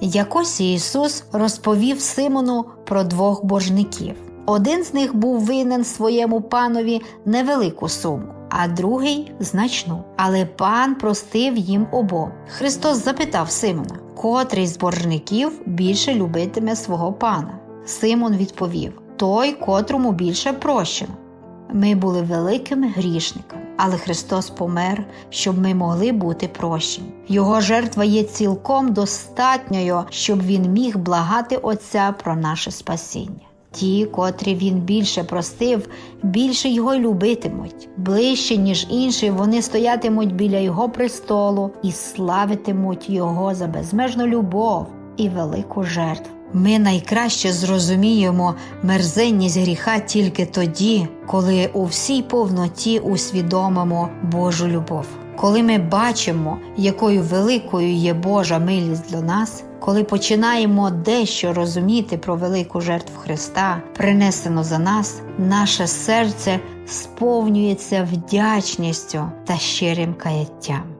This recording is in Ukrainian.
Якось Ісус розповів Симону про двох боржників. Один з них був винен своєму панові невелику суму, а другий значну. Але пан простив їм обом. Христос запитав Симона, котрий з боржників більше любитиме свого пана. Симон відповів: Той, котрому більше прощено. Ми були великими грішниками, але Христос помер, щоб ми могли бути прощені. Його жертва є цілком достатньою, щоб він міг благати Отця про наше спасіння. Ті, котрі він більше простив, більше його й любитимуть. Ближче, ніж інші, вони стоятимуть біля його престолу і славитимуть його за безмежну любов і велику жертву. Ми найкраще зрозуміємо мерзенність гріха тільки тоді, коли у всій повноті усвідомимо Божу любов. Коли ми бачимо, якою великою є Божа милість для нас, коли починаємо дещо розуміти про велику жертву Христа, принесену за нас, наше серце сповнюється вдячністю та щирим каяттям.